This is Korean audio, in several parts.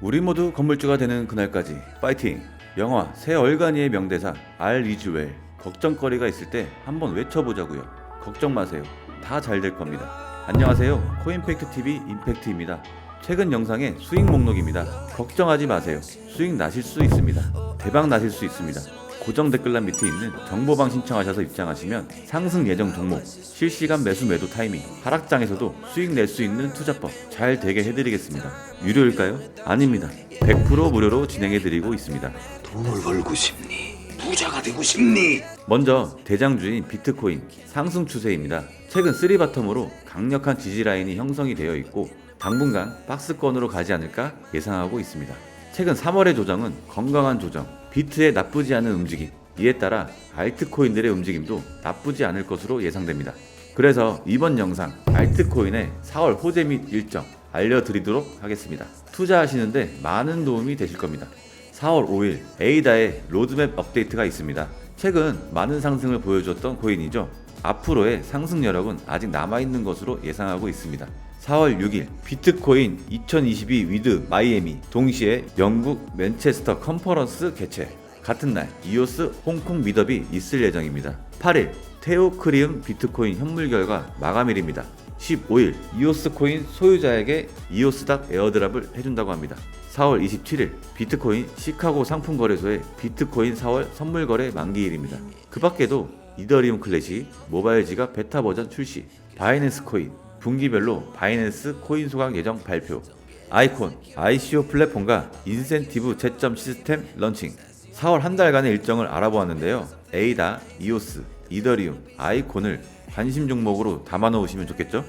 우리 모두 건물주가 되는 그날까지 파이팅! 영화 새 얼간이의 명대사 알 리즈웰 걱정거리가 있을 때 한번 외쳐보자고요. 걱정 마세요. 다 잘 될 겁니다. 안녕하세요. 코인팩트 TV 임팩트입니다. 최근 영상의 수익 목록입니다. 걱정하지 마세요. 수익 나실 수 있습니다. 대박 나실 수 있습니다. 고정 댓글란 밑에 있는 정보방 신청하셔서 입장하시면 상승 예정 종목, 실시간 매수 매도 타이밍, 하락장에서도 수익 낼 수 있는 투자법 잘 되게 해드리겠습니다. 유료일까요? 아닙니다. 100% 무료로 진행해드리고 있습니다. 돈을 벌고 싶니? 부자가 되고 싶니? 먼저 대장주인 비트코인 상승 추세입니다. 최근 3바텀으로 강력한 지지 라인이 형성이 되어 있고 당분간 박스권으로 가지 않을까 예상하고 있습니다. 최근 3월의 조정은 건강한 조정, 비트의 나쁘지 않은 움직임, 이에 따라 알트코인들의 움직임도 나쁘지 않을 것으로 예상됩니다. 그래서 이번 영상 알트코인의 4월 호재 및 일정 알려드리도록 하겠습니다. 투자하시는데 많은 도움이 되실 겁니다. 4월 5일 에이다의 로드맵 업데이트가 있습니다. 최근 많은 상승을 보여주었던 코인이죠. 앞으로의 상승 여력은 아직 남아있는 것으로 예상하고 있습니다. 4월 6일 비트코인 2022 위드 마이애미 동시에 영국 맨체스터 컨퍼런스 개최 같은 날 이오스 홍콩 미더비 있을 예정입니다. 8일 테오크리움 비트코인 현물 결과 마감일입니다. 15일 이오스 코인 소유자에게 이오스닥 에어드랍을 해준다고 합니다. 4월 27일 비트코인 시카고 상품거래소의 비트코인 4월 선물거래 만기일입니다. 그 밖에도 이더리움 클래식, 모바일 지갑 베타 버전 출시, 바이낸스 코인, 분기별로 바이낸스 코인 소각 예정 발표, 아이콘, ICO 플랫폼과 인센티브 채점 시스템 런칭, 4월 한 달간의 일정을 알아보았는데요. 에이다, 이오스, 이더리움, 아이콘을 관심 종목으로 담아 놓으시면 좋겠죠?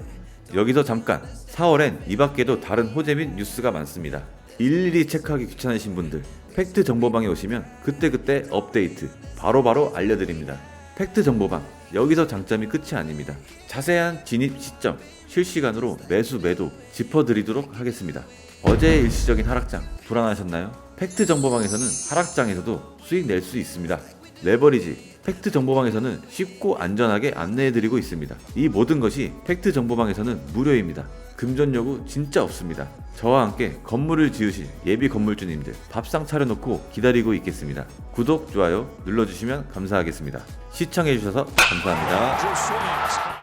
여기서 잠깐 4월엔 이 밖에도 다른 호재 및 뉴스가 많습니다. 일일이 체크하기 귀찮으신 분들 팩트 정보방에 오시면 그때그때 업데이트 바로바로 알려드립니다. 팩트 정보방 여기서 장점이 끝이 아닙니다. 자세한 진입 시점 실시간으로 매수 매도 짚어드리도록 하겠습니다. 어제의 일시적인 하락장 불안하셨나요? 팩트 정보방에서는 하락장에서도 수익 낼 수 있습니다. 레버리지 팩트 정보방에서는 쉽고 안전하게 안내해드리고 있습니다. 이 모든 것이 팩트 정보방에서는 무료입니다. 금전 요구 진짜 없습니다. 저와 함께 건물을 지으실 예비 건물주님들 밥상 차려놓고 기다리고 있겠습니다. 구독, 좋아요 눌러주시면 감사하겠습니다. 시청해주셔서 감사합니다.